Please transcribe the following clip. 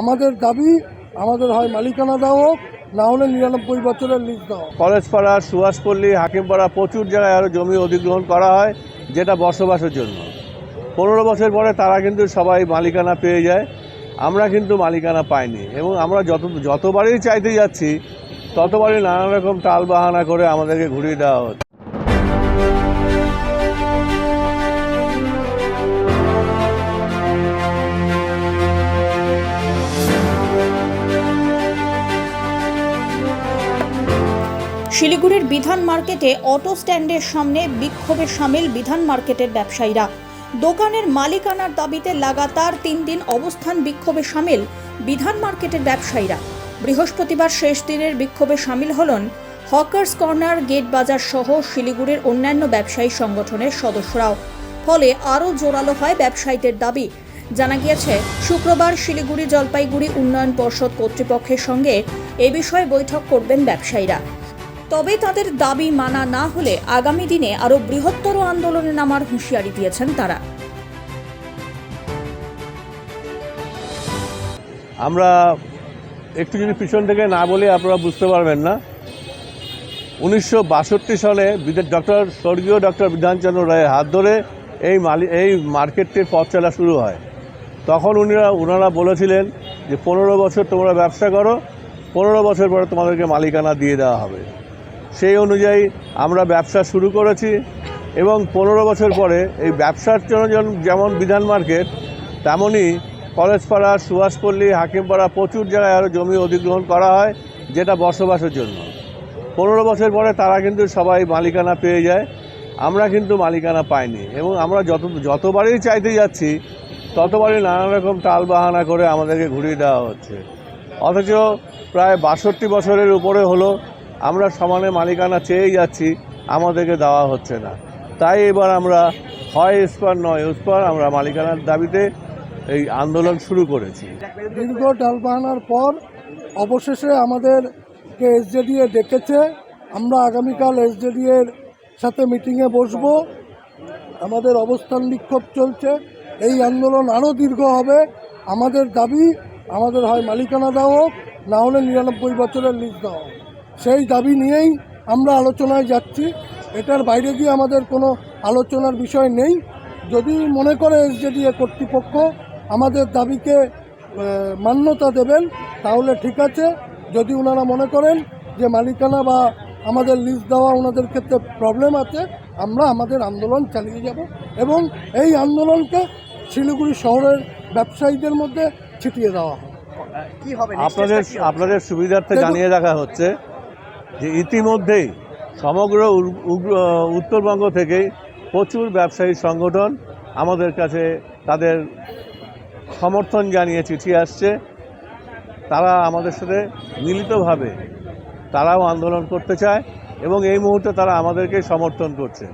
আমাদের দাবি, আমাদের হয় মালিকানা দেওয়া হোক, না হলে নিরানব্বই বছরের লিজ দেওয়া। কলেজপাড়া, সুভাষপল্লী, হাকিমপাড়া প্রচুর জায়গায় আরও জমি অধিগ্রহণ করা হয়, যেটা বসবাসের জন্য। পনেরো বছর পরে তারা কিন্তু সবাই মালিকানা পেয়ে যায়। আমরা কিন্তু মালিকানা পাইনি এবং আমরা যত, যতবারই চাইতে যাচ্ছি, ততবারই নানা রকম টাল বাহানা করে আমাদেরকে ঘুরিয়ে দেওয়া হচ্ছে। শিলিগুড়ির বিধান মার্কেটে অটো স্ট্যান্ডের সামনে বিক্ষোভে সামিল বিধান মার্কেটের ব্যবসায়ীরা। দোকানের মালিকানার দাবিতে লাগাতার তিন দিন অবস্থান বিক্ষোভে সামিল বিধান মার্কেটের ব্যবসায়ীরা। বৃহস্পতিবার শেষ দিনের বিক্ষোভে সামিল হলেন হকার্স কর্নার, গেট বাজার সহ শিলিগুড়ির অন্যান্য ব্যবসায়ী সংগঠনের সদস্যরাও। ফলে আরও জোরালো হয় ব্যবসায়ীদের দাবি। জানা গিয়েছে, শুক্রবার শিলিগুড়ি জলপাইগুড়ি উন্নয়ন পর্ষদ কর্তৃপক্ষের সঙ্গে এ বিষয়ে বৈঠক করবেন ব্যবসায়ীরা। তবে তাদের দাবি মানা না হলে আগামী দিনে আরও বৃহত্তর আন্দোলনে নামার হুঁশিয়ারি দিয়েছেন তারা। আমরা একটু যদি পিছন থেকে না বলে, আপনারা বুঝতে পারবেন না। উনিশশো বাষট্টি সালে ডক্টর, স্বর্গীয় ডক্টর বিধানচন্দ্র রায়ের হাত ধরে এই মালি এই মার্কেটটির পথ চলা শুরু হয়। তখন উনিরা ওনারা বলেছিলেন যে, পনেরো বছর তোমরা ব্যবসা করো, পনেরো বছর পরে তোমাদেরকে মালিকানা দিয়ে দেওয়া হবে। সেই অনুযায়ী আমরা ব্যবসা শুরু করেছি এবং পনেরো বছর পরে এই ব্যবসার জন্য যেমন- বিধান মার্কেট, তেমনই কলেজপাড়া, সুভাষপল্লী, হাকিমপাড়া প্রচুর জায়গায় আরও জমি অধিগ্রহণ করা হয়, যেটা বসবাসের জন্য। পনেরো বছর পরে তারা কিন্তু সবাই মালিকানা পেয়ে যায়। আমরা কিন্তু মালিকানা পাইনি এবং আমরা যত যতবারই চাইতে যাচ্ছি, ততবারই নানা রকম টাল বাহানা করে আমাদেরকে ঘুরিয়ে দেওয়া হচ্ছে। অথচ প্রায় বাষট্টি বছরের উপরে হলো আমরা সমানে মালিকানা চেয়েই যাচ্ছি, আমাদেরকে দেওয়া হচ্ছে না। তাই এবার আমরা, হয় ইস্পার নয় ইস্পার আমরা মালিকানার দাবিতে এই আন্দোলন শুরু করেছি। দীর্ঘ ডালবাহানার পর অবশেষে আমাদেরকে এসজেডিএ ডেকেছে। আমরা আগামীকাল এসজেডি এর সাথে মিটিংয়ে বসবো। আমাদের অবস্থান বিক্ষোভ চলছে। এই আন্দোলন আরও দীর্ঘ হবে। আমাদের দাবি, আমাদের হয় মালিকানা দেওয়া হোক, না হলে নিরানব্বই বছরের লিজ দেওয়া হোক। সেই দাবি নিয়েই আমরা আলোচনায় যাচ্ছি। এটার বাইরে গিয়ে আমাদের কোনো আলোচনার বিষয় নেই। যদি মনে করে এসজেডিএ কর্তৃপক্ষ আমাদের দাবিকে মান্যতা দেবেন তাহলে ঠিক আছে। যদি ওনারা মনে করেন যে মালিকানা বা আমাদের লিজ দেওয়া ওনাদের ক্ষেত্রে প্রবলেম আছে আমরা আমাদের আন্দোলন চালিয়ে যাব এবং এই আন্দোলনকে শিলিগুড়ি শহরের ব্যবসায়ীদের মধ্যে ছিটিয়ে দেওয়া হবে? হবে আপনাদের আপনাদের সুবিধার্থে জানিয়ে রাখা হচ্ছে যে ইতিমধ্যেই সমগ্র উত্তরবঙ্গ থেকেই প্রচুর ব্যবসায়ী সংগঠন আমাদের কাছে তাদের সমর্থন জানিয়ে চিঠি আসছে। তারা আমাদের সাথে মিলিতভাবে তারাও আন্দোলন করতে চায় এবং এই মুহূর্তে তারা আমাদেরকে সমর্থন করছে।